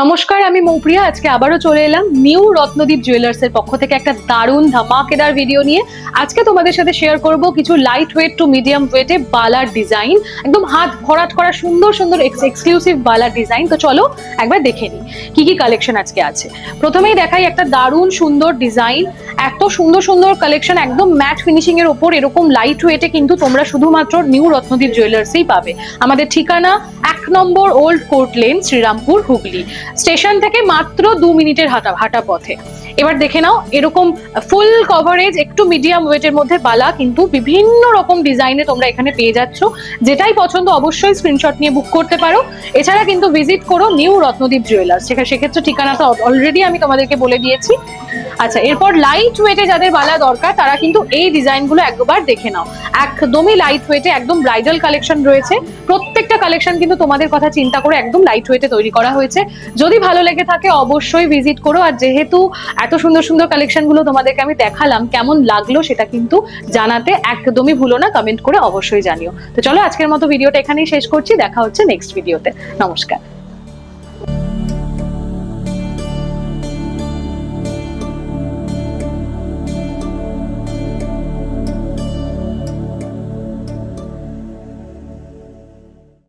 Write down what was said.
নমস্কার, আমি মৌপ্রিয়া। আজকে আবারও চলে এলাম নিউ রত্নদ্বীপ জুয়েলার্স এর পক্ষ থেকে একটা দারুণ ধামাকেদার ভিডিও নিয়ে। আজকে তোমাদের সাথে শেয়ার করব কিছু লাইট ওয়েট টু মিডিয়াম ওয়েটে বালার ডিজাইন একদম হাত ভরাট করা সুন্দর সুন্দর এক্সক্লুসিভ বালার ডিজাইন তো চলো একবার দেখে নিই, কি কি কালেকশন আজকে আছে। প্রথমেই দেখাই একটা দারুণ সুন্দর ডিজাইন এত সুন্দর সুন্দর কালেকশন একদম ম্যাট ফিনিশিং এর ওপর এরকম লাইট ওয়েটে কিন্তু তোমরা শুধুমাত্র নিউ রত্নদীপ জুয়েলার্সেই পাবে। আমাদের ঠিকানা এক নম্বর old court lane Serampore, Hooghly. Station থেকে মাত্র দু মিনিটের হাঁটা হাঁটা পথে। এবার দেখে নাও, এরকম ফুল কভারেজ একটু মিডিয়াম ওয়েটের মধ্যে বালা, কিন্তু বিভিন্ন রকম ডিজাইনে তোমরা এখানে পেয়ে যাচ্ছ। যেটাই পছন্দ অবশ্যই স্ক্রিনশট নিয়ে বুক করতে পারো। এছাড়া কিন্তু ভিজিট করো নিউ রত্নদীপ জুয়েলার্স সেখানে সেক্ষেত্রে ঠিকানাটা অলরেডি আমি তোমাদেরকে বলে দিয়েছি। আচ্ছা এরপর লাইট ওয়েটে যাদের বালা দরকার, তারা কিন্তু এই ডিজাইনগুলো একবার দেখে নাও। একদমই লাইট ওয়েটে একদম ব্রাইডাল কালেকশন রয়েছে। প্রত্যেকটা কালেকশন কিন্তু তোমাদের কথা চিন্তা করে একদম লাইট ওয়েটে তৈরি করা হয়েছে। যদি ভালো লেগে থাকে, অবশ্যই ভিজিট করো। আর যেহেতু এত সুন্দর সুন্দর কালেকশনগুলো তোমাদেরকে আমি দেখালাম, কেমন লাগল সেটা কিন্তু জানাতে একদমই ভুলো না। কমেন্ট করে অবশ্যই জানিও। তো চলো, আজকের মতো ভিডিওটা এখানেই শেষ করছি। দেখা হচ্ছে নেক্সট ভিডিওতে নমস্কার।